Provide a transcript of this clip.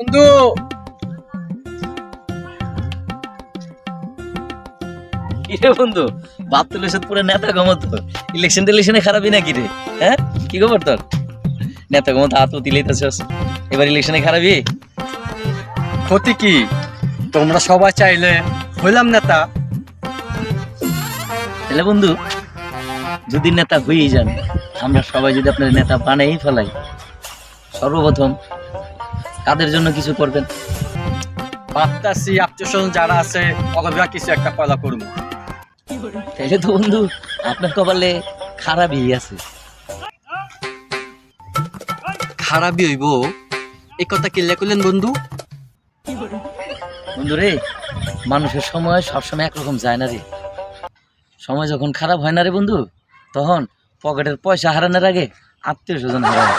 বন্ধু। কিরে বন্ধু বাপ তুলে পুরো নেতা গমত ইলেকশন টিলেকশনে খারাপই নাকি রে? হ্যাঁ? কি খবর তোর? নেতা গমত হাত দিলেই তো এবার ইলেকশনে খারাপই? ক্ষতি কি? তোমরা সবাই চাইলে হইলাম নেতা। তাহলে বন্ধু যদি নেতা হয়েই যান আমরা সবাই যদি আপনার নেতা বানাই ফেলাই সর্বপ্রথম কাদের জন্য কিছু করবেন। ভাবতাছি আত্মীয় যারা আছে অগভা কিছু একটা পয়লা করব। তাইলে তো বন্ধু আপনার কপালে খারাপই আছে। খারাপই হইব? এই কথা কিল্লা করলেন বন্ধু? বন্ধু রে মানুষের সময় সবসময় একরকম যায় না রে। সময় যখন খারাপ হয় না রে বন্ধু তখন পকেটের পয়সা হারানোর আগে আত্মীয় স্বজন হারানো